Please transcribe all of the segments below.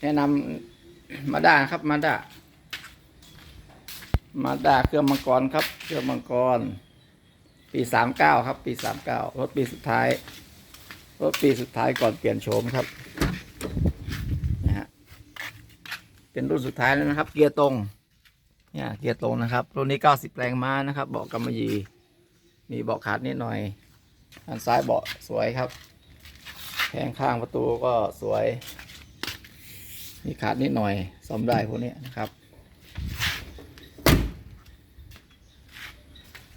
แนะนำมาด้าครับมาด้ามาด้าเครื่องมังกรครับ เครื่องมังกร ปีสามเก้าครับ ปีสามเก้ารถปีสุดท้ายรถปีสุดท้ายก่อนเปลี่ยนโฉมครับนะฮะเป็นรุ่นสุดท้ายแล้วนะครับ เกียร์ตรงเนี่ยเกียร์ตรงนะครับรุ่นนี้เก้าสิบแรงม้านะครับเบาะกำมะหยี่มีเบาะขาดนิดหน่อยด้านซ้ายเบาะสวยครับแผงข้างประตูก็สวย มีขาดนิดหน่อยซ่อมได้พวกนี้นะครับ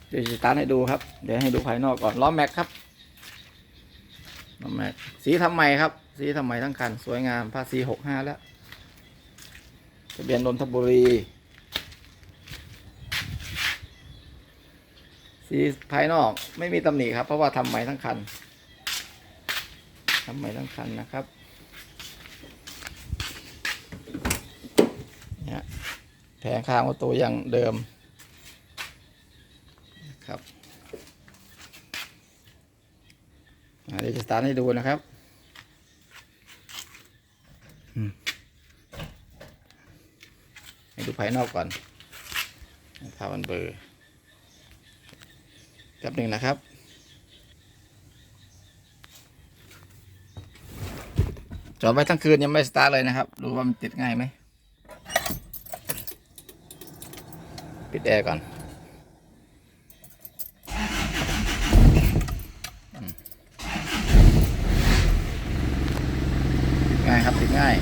เดี๋ยวจะตาร์ให้ดูครับ เดี๋ยวให้ดูภายนอกก่อนล้อแม็กครับล้อแม็กสีทำใหม่ครับ สีทำใหม่ทั้งคัน สวยงามภาษีหกห้าแล้วทะเบียนนนทบุรีสีภายนอกไม่มีตำหนิครับ เพราะว่าทำใหม่ทั้งคันทำใหม่ทั้งคันนะครับเนี่ย แผงข้างประตูยังเดิมครับอ่าเดี๋ยวจะสตาร์ทให้ดูนะครับอืมให้ดูภายนอกก่อนพาวันเบอร์แป๊บหนึ่งนะครับจอดไว้ทั้งคืนยังไม่สตาร์ทเลยนะครับ ดูว่ามันติดง่ายไหม ปิดแอร์ก่อนง่ายครับติดง่าย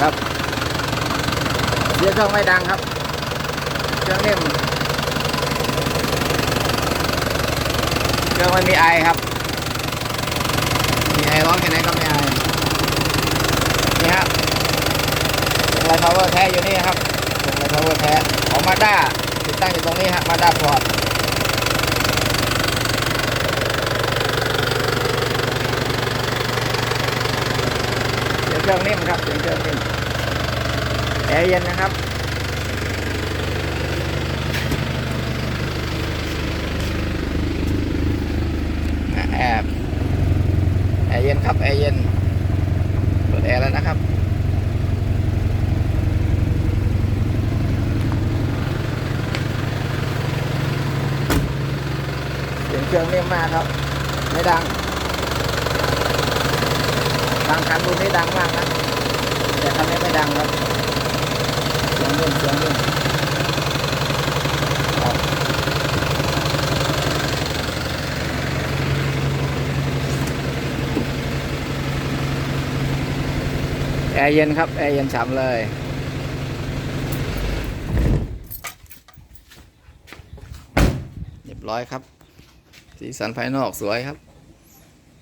ครับเสียงเครื่องไม่ดังครับ เครื่องนิ่มเครื่องไม่มีไอครับ มีไอร้อนแค่ไหนก็ไม่ไอนี่ครับเป็นไรพาวเวอร์แท้อยู่นี่ครับเป็นพาวเวอร์แท้ของมาด้าติดตั้งอยู่ตรงนี้ฮะมาด้าพอร์ตเสียงเครื่องนิ่มครับเสียงเครื่องนิ่มแอร์เย็นนะครับแอร์แอร์เย็นครับแอร์เย็นเปิดแอร์แล้วนะครับ เสียงเครื่องนิ่มมากครับ ไม่ดัง บางคันรุ่นนี้ดังมากนะแต่คันนี้ไม่ดังครับเสียงนุ่มเสียงนุ่มแอร์เย็นครับ แอร์เย็นฉ่ำเลยเรียบร้อยครับ สีสันภายนอกสวยครับ